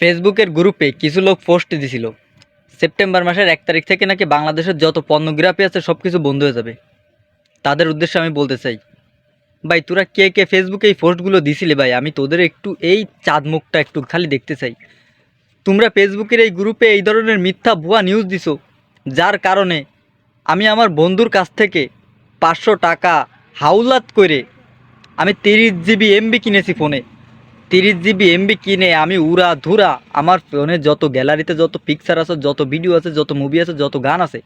ফেসবুকের গ্রুপে কিছু লোক পোস্ট দিছিল। সেপ্টেম্বর মাসের এক তারিখ থেকে নাকি বাংলাদেশের যত পর্নোগ্রাফি আছে সব কিছু বন্ধ হয়ে যাবে। তাদের উদ্দেশ্যে আমি বলতে চাই, ভাই তোরা কে কে ফেসবুকে এই পোস্টগুলো দিছিলে ভাই? আমি তোদের একটু এই চাঁদ মুখটা একটু খালি দেখতে চাই। তোমরা ফেসবুকের এই গ্রুপে এই ধরনের মিথ্যা ভুয়া নিউজ দিছো, যার কারণে আমি আমার বন্ধুর কাছ থেকে পাঁচশো টাকা হাউলাত করে আমি তিরিশ জিবি এমবি কিনেছি ফোনে তিরিশ জিবি এমবি কিনে আমি উড়া ধুরা আমার ফোনে যত গ্যালারিতে যত পিকচার আছে, যত ভিডিও আছে, যত মুভি আছে, যত গান আছে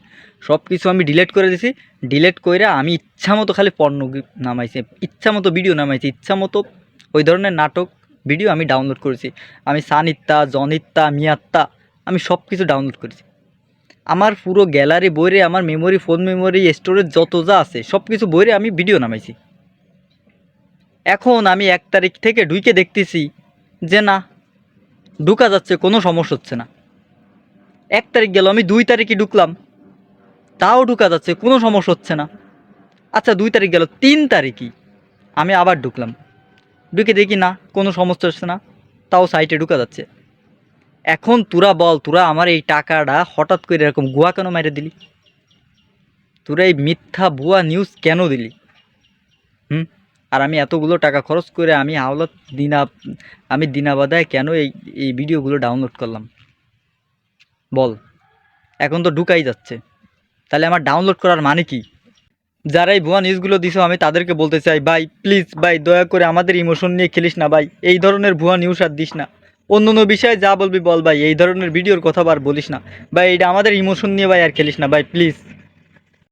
সব কিছু আমি ডিলেট করে দিছি। ডিলেট করে আমি ইচ্ছা মতো খালি পণ্য নামাইছি। ইচ্ছা মতো ভিডিও নামাইছি। ইচ্ছা মতো ওই ধরনের নাটক ভিডিও আমি ডাউনলোড করেছি। আমি সানিত্তা জনিত্তা মিয়াত্তা, আমি সব কিছু ডাউনলোড করেছি। আমার পুরো গ্যালারি বইরে, আমার মেমোরি ফোন মেমোরি স্টোরেজ যত যা আছে সব কিছু বইরে আমি ভিডিও নামাইছি। এখন আমি এক তারিখ থেকে ঢুকে দেখতেছি যে না, ঢুকা যাচ্ছে, কোনো সমস্যা হচ্ছে না। এক তারিখ গেল, আমি দুই তারিখে ঢুকলাম। তাও ঢুকা যাচ্ছে, কোনো সমস্যা হচ্ছে না। আচ্ছা দুই তারিখ গেল, তিন তারিখই আমি আবার ঢুকলাম। ঢুকে দেখি না, কোনো সমস্যা হচ্ছে না, তাও সাইটে ঢুকা যাচ্ছে। এখন তোরা বল, তোরা আমার এই টাকাটা হঠাৎ করে এরকম গুয়া কেন মেরে দিলি? তোরা এই মিথ্যা ভুয়া নিউজ কেন দিলি? আর আমি এতগুলো টাকা খরচ করে আমি হাওলাত দিনা, আমি দিনাবাদায় কেন এই এই ভিডিওগুলো ডাউনলোড করলাম? বল। এখন তো ঢুকাই যাচ্ছে। তাহলে আমার ডাউনলোড করার মানে কি? যারা এই ভুয়া নিউজগুলো দিছো, আমি তাদেরকে বলতে চাই, ভাই প্লিজ ভাই, দয়া করে আমাদের ইমোশন নিয়ে খেলিস না, ভাই। এই ধরনের ভুয়া নিউজ আর দিস না। অন্য অন্য বিষয়ে যা বলবি বল, ভাই। এই ধরনের ভিডিওর কথা আর বলিস না। ভাই এটা আমাদের ইমোশন নিয়ে ভাই আর খেলিস না, ভাই প্লিজ